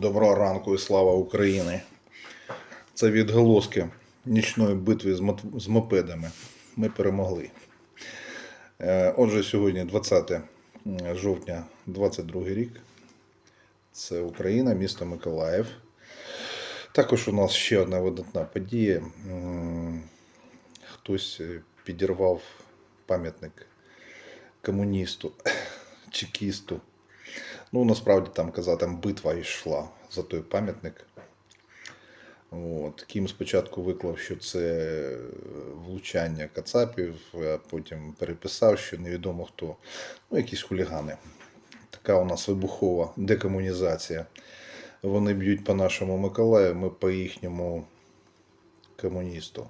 Доброго ранку і слава Україні. Це відголоски нічної битви з, мопедами. Ми перемогли. Е, Отже, сьогодні 20 жовтня 22 рік. Це Україна, місто Миколаїв. Також у нас ще одна видатна подія. Хтось е, підірвав пам'ятник комуністу, чекісту. Ну, насправді там казати, там битва йшла за той пам'ятник. От. Кім спочатку виклав, що це влучання кацапів, а потім переписав, що невідомо хто. Ну, якісь хулігани. Така у нас вибухова декомунізація. Вони б'ють по нашому Миколаю, ми по їхньому комуністу.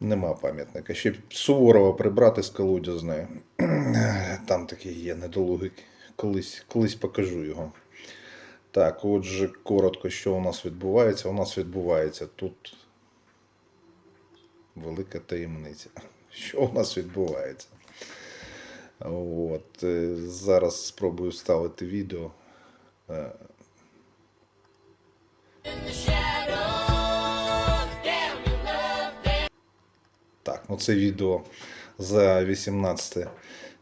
Нема пам'ятника. Ще Суворова прибрати з колодязної. Там такий є недолугий. Колись, колись покажу його. Так, отже, коротко, що у нас відбувається. У нас відбувається тут велика таємниця. Що у нас відбувається? От, е, зараз спробую вставити відео. Е, Так, ну це відео за 18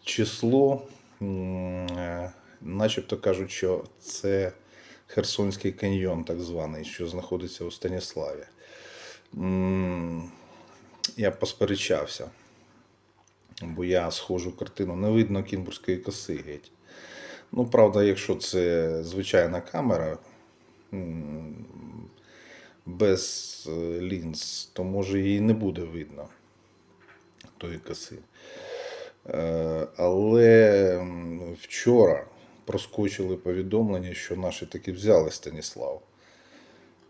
число. Е, Начебто кажуть, що це Херсонський каньйон, так званий, що знаходиться у Станіславі. Я посперечався, бо я схожу картину. Не видно кінбурзької коси геть. Ну, правда, якщо це звичайна камера без е, лінз, то може її не буде видно тої коси. Е, Але вчора проскочили повідомлення, що наші таки взяли Станіслав.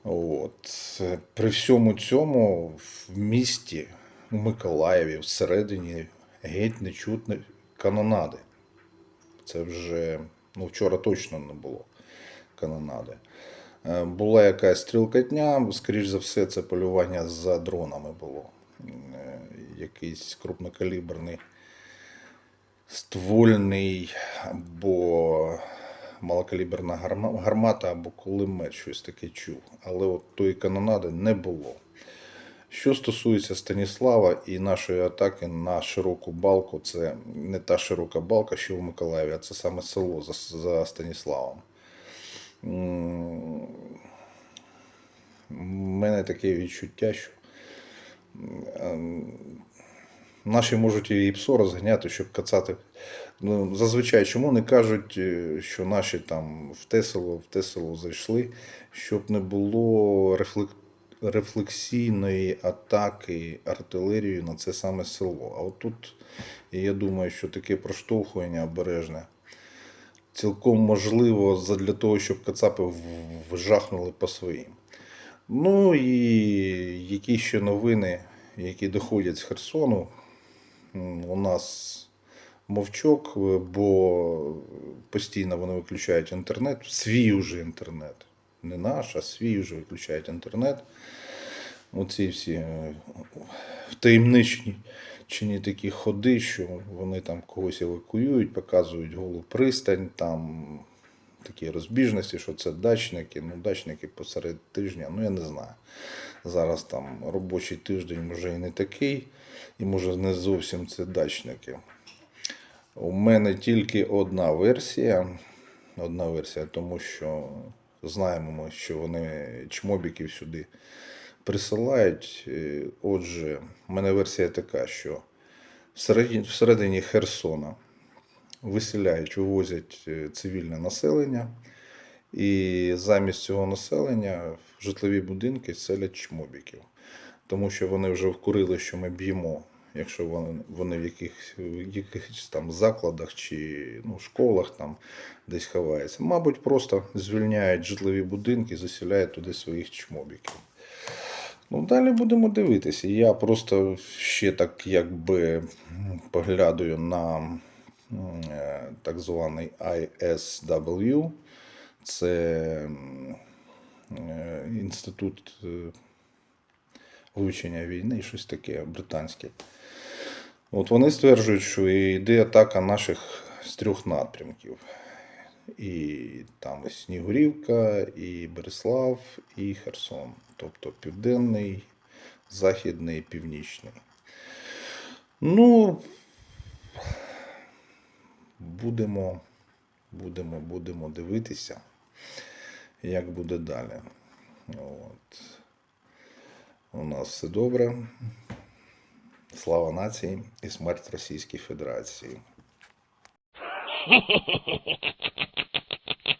От. При всьому цьому в місті, у Миколаєві, всередині геть не чутно канонади. Це вже ну, вчора точно не було канонади. Е, Була якась стрілкотня, скоріш за все, це полювання за дронами було. Е, Якийсь крупнокаліберний ствольний або малокаліберна гармата, або кулемет, щось таке чув. Але от тої канонади не було. Що стосується Станіслава і нашої атаки на широку балку, це не та широка балка, що в Миколаєві, а це саме село за, за Станіславом. У мене таке відчуття, що наші можуть і ПСО розганяти, щоб кацати. Ну, зазвичай, чому не кажуть, е, що наші там в те село, в те село зайшли, щоб не було рефлек... рефлексійної атаки артилерією на це саме село. А от тут я думаю, що таке проштовхування обережне. Цілком можливо задля того, щоб кацапи вжахнули по своїм. Ну і які ще новини, які доходять з Херсону. У нас мовчок, е, бо постійно вони виключають інтернет, свій уже інтернет. Не наш, а свій вже виключають інтернет. Оці всі е, втаємничні чині такі ходи, що вони там когось евакуюють, показують голу пристань, там такі розбіжності, що це дачники. Ну, дачники посеред тижня, ну я не знаю. Зараз там робочий тиждень може і не такий, і може не зовсім це дачники. У мене тільки одна версія. Одна версія, тому що знаємо ми, що вони чмобіків сюди присилають. Е, Отже, в мене версія така, що всередині, всередині Херсона виселяють, вивозять е, цивільне населення, і замість цього населення в житлові будинки селять чмобіків. Тому що вони вже вкурили, що ми б'ємо, якщо вони, вони в якихось, в якихось там закладах чи ну, школах там десь ховаються. Мабуть, просто звільняють житлові будинки, заселяють туди своїх чмобіків. Ну, далі будемо дивитися. Я просто ще так якби поглядаю на так званий ISW. Це е, інститут е, вивчення війни, щось таке британське. От вони стверджують, що йде атака наших з трьох напрямків. і там і Снігурівка, і Береслав, і Херсон. Тобто південний, західний, північний. Ну, будемо, будемо, будемо дивитися, як буде далі. От. У нас все добре. Слава нації і смерть Російській Федерації.